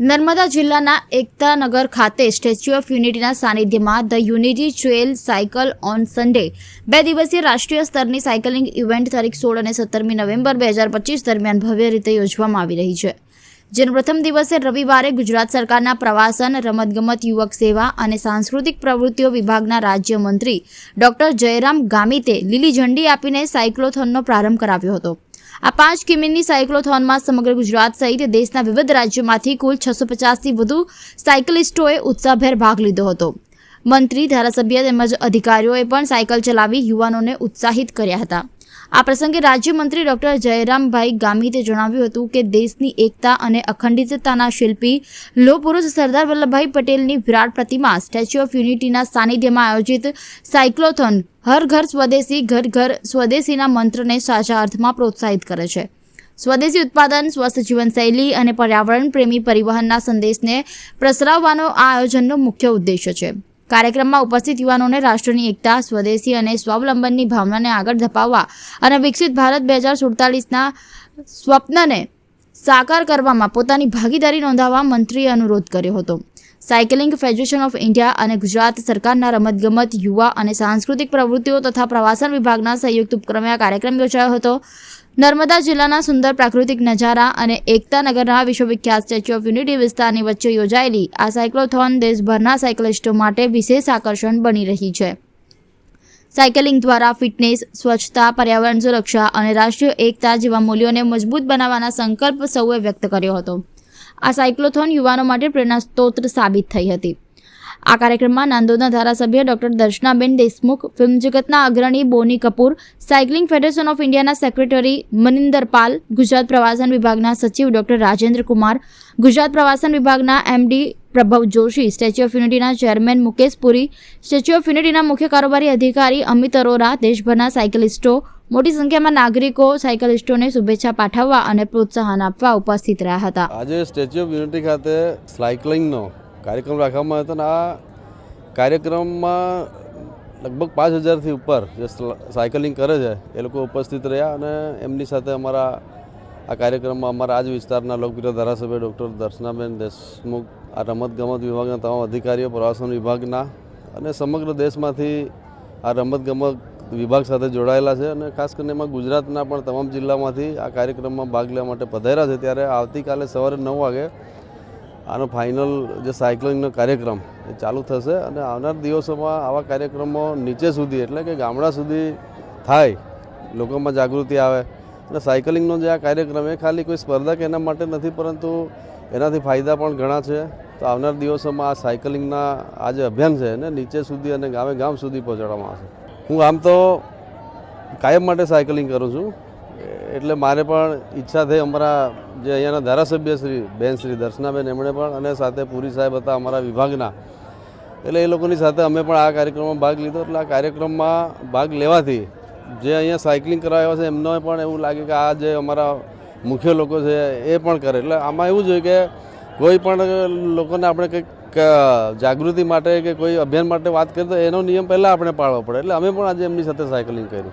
નર્મદા જિલ્લાના એકતાનગર ખાતે statue of યુનિટીના સાનિધ્યમાં the unity trail cycle on Sunday. બે દિવસીય રાષ્ટ્રીય સ્તરની સાયકલિંગ ઇવેન્ટ તારીખ સોળ અને સત્તરમી નવેમ્બર બે હજાર પચીસ દરમિયાન ભવ્ય રીતે યોજવામાં આવી રહી છે. જેનો પ્રથમ દિવસે રવિવારે ગુજરાત સરકારના પ્રવાસન, રમતગમત, યુવક સેવા અને સાંસ્કૃતિક પ્રવૃત્તિઓ વિભાગના રાજ્યમંત્રી ડોક્ટર જયરામ ગામિતે લીલી ઝંડી આપીને સાયક્લોથોનનો પ્રારંભ કરાવ્યો હતો. આ પાંચ કિમીની સાયક્લોથોનમાં સમગ્ર ગુજરાત સહિત દેશના વિવિધ રાજ્યોમાંથી કુલ છસો પચાસથી વધુ સાયકલિસ્ટોએ ઉત્સાહભેર ભાગ લીધો હતો. મંત્રી, ધારાસભ્ય તેમજ અધિકારીઓએ પણ સાયકલ ચલાવી યુવાનોને ઉત્સાહિત કર્યા હતા. આ પ્રસંગે રાજ્યમંત્રી ડોક્ટર જયરામભાઈ ગામિતે જણાવ્યું હતું કે દેશની એકતા અને અખંડિતતાના શિલ્પી લોહ પુરુષ સરદાર વલ્લભભાઈ પટેલની વિરાટ પ્રતિમા, સ્ટેચ્યુ ઓફ યુનિટીના સાનિધ્યમાં આયોજિત સાયક્લોથોન, હર ઘર સ્વદેશી, ઘર ઘર સ્વદેશીના મંત્રને સાચા અર્થમાં પ્રોત્સાહિત કરે છે. સ્વદેશી ઉત્પાદન, સ્વસ્થ જીવનશૈલી અને પર્યાવરણ પ્રેમી પરિવહનના સંદેશને પ્રસરાવવાનો આ આયોજનનો મુખ્ય ઉદ્દેશ્ય છે. કાર્યક્રમમાં ઉપસ્થિત યુવાનોને રાષ્ટ્રની એકતા, સ્વદેશી અને સ્વાવલંબનની ભાવનાને આગળ ધપાવવા અને વિકસિત ભારત બે હજાર સુડતાલીસના સ્વપ્નને સાકાર કરવામાં પોતાની ભાગીદારી નોંધાવવા મંત્રીએ અનુરોધ કર્યો હતો. સાયકલિંગ ફેડરેશન ઓફ ઇન્ડિયા અને ગુજરાત સરકારના રમતગમત, યુવા અને સાંસ્કૃતિક પ્રવૃત્તિઓ તથા પ્રવાસન વિભાગના સંયુક્ત ઉપક્રમે આ કાર્યક્રમ યોજાયો હતો. નર્મદા જિલ્લાના સુંદર પ્રાકૃતિક નજારા અને એકતા નગરના વિશ્વવિખ્યાત સ્ટેચ્યુ ઓફ યુનિટી વિસ્તારની વચ્ચે યોજાયેલી આ સાયક્લોથોન દેશભરના સાયકલિસ્ટો માટે વિશેષ આકર્ષણ બની રહી છે. સાયકલિંગ દ્વારા ફિટનેસ, સ્વચ્છતા, પર્યાવરણ સુરક્ષા અને રાષ્ટ્રીય એકતા જેવા મૂલ્યોને મજબૂત બનાવવાના સંકલ્પ સૌએ વ્યક્ત કર્યો હતો. આ સાયક્લોથોન યુવાનો માટે પ્રેરણા સ્ત્રોત સાબિત થઈ હતી. આ કાર્યક્રમમાં નાંદોદના ધારાસભ્ય ડોક્ટર દર્શનાબેન દેશમુખ, ફિલ્મ જગતના અગ્રણી Boney Kapoor, cycling federation of ઇન્ડિયાના સેક્રેટરી મનિંદર પાલ, ગુજરાત પ્રવાસન વિભાગના સચિવ ડોક્ટર રાજેન્દ્ર કુમાર, ગુજરાત પ્રવાસન વિભાગના MD Prabhav Joshi, statue of યુનિટીના chairman Mukesh Puri, statue of યુનિટીના મુખ્ય કારોબારી અધિકારી અમિત અરોરા, દેશભરના સાયકલિસ્ટો મોટી સંખ્યામાં નાગરિકો, સાયકલિસ્ટોને શુભેચ્છા પાઠવવા અને પ્રોત્સાહન આપવા ઉપસ્થિત રહ્યા હતા. આજે સ્ટેચ્યુ ઓફ યુનિટી ખાતે સાયકલિંગનો કાર્યક્રમ રાખવામાં હતો અને આ કાર્યક્રમમાં લગભગ પાંચ હજારથી ઉપર જે સાયકલિંગ કરે છે, એ લોકો ઉપસ્થિત રહ્યા અને એમની સાથે અમારા આ કાર્યક્રમમાં અમારા આજ વિસ્તારના લોકપ્રિય ધારાસભ્ય ડૉક્ટર દર્શનાબેન દેશમુખ, આ રમતગમત વિભાગના તમામ અધિકારીઓ, પ્રવાસન વિભાગના અને સમગ્ર દેશમાંથી આ રમતગમત વિભાગ સાથે જોડાયેલા છે અને ખાસ કરીને એમાં ગુજરાતના પણ તમામ જિલ્લામાંથી આ કાર્યક્રમમાં ભાગ લેવા માટે પધાર્યા છે. ત્યારે આવતીકાલે સવારે નવ વાગે આનો ફાઇનલ જે સાયકલિંગનો કાર્યક્રમ એ ચાલુ થશે અને આવનાર દિવસોમાં આવા કાર્યક્રમો નીચે સુધી એટલે કે ગામડા સુધી થાય, લોકોમાં જાગૃતિ આવે અને સાયકલિંગનો જે આ કાર્યક્રમ એ ખાલી કોઈ સ્પર્ધા કે એના માટે નથી, પરંતુ એનાથી ફાયદા પણ ઘણા છે. તો આવનાર દિવસોમાં આ સાયકલિંગના આ જે અભિયાન છે એને નીચે સુધી અને ગામે ગામ સુધી પહોંચાડવામાં આવશે. હું આમ તો કાયમ માટે સાયકલિંગ કરું છું. એટલે મારે પણ ઈચ્છા થઈ અમારા જે અહીંયાના ધારાસભ્ય શ્રી, બેન શ્રી દર્શનાબેન એમણે પણ અને સાથે પુરી સાહેબ હતા અમારા વિભાગના. એટલે એ લોકોની સાથે અમે પણ આ કાર્યક્રમમાં ભાગ લીધો. એટલે આ કાર્યક્રમમાં ભાગ લેવાથી જે અહીંયા સાયકલિંગ કરાવ્યા છે એમને પણ એવું લાગે કે આ જે અમારા મુખ્ય લોકો છે એ પણ કરે. એટલે આમાં એવું જોઈએ કે કોઈ પણ લોકોને આપણે કંઈક જાગૃતિ માટે કે કોઈ અભિયાન માટે વાત કરીએ તો એનો નિયમ પહેલાં આપણે પાળવો પડે. એટલે અમે પણ આજે એમની સાથે સાયકલિંગ કર્યું.